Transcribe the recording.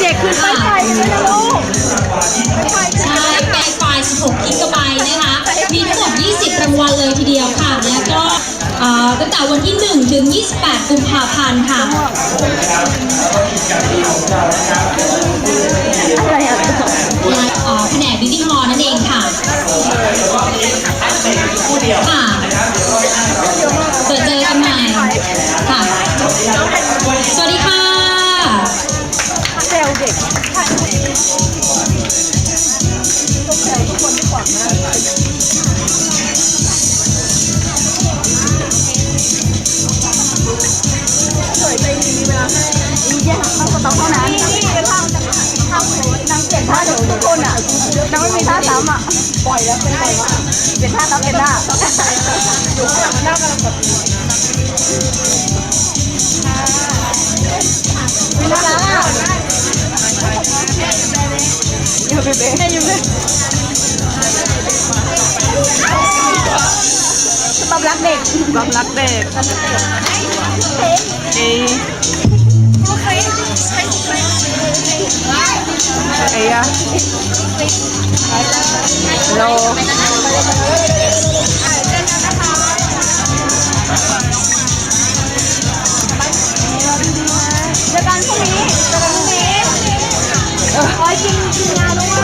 เด็กๆขึ้นไปไปกันเลยนะลูกใช่แปลไฟล์16กิกะไบต์นะคะ มีทั้งหมด 20 รางวัลเลยทีเดียวค่ะ แล้วก็ตั้งแต่วันที่ 1 ถึง 28 กุมภาพันธ์ค่ะอะไรอะแผนกบิวตี้ฮอลนั่นเองค่ะค่ะ กสวยใจดีเวลาให้แย่เข้าต้องเท่านั้นนี่ท่าท่านางเปลี่ยนท่าทุกคนอะนางไม่มีท่าซ้ำอะ ปล่อยแล้วเป็นปล่อยว่าเป็นท่าซ้ำเป็นท่าอยู่ข้างหลังหน้ากำลังแบบ เบ้ให้ยิ้มเลักเด็กตอบรักเด็กเอ้ไอ้ยะโลเจอกันพรุ่งนี้เจอกันพรุ่งนี้ขอจริงจริงงานด้วย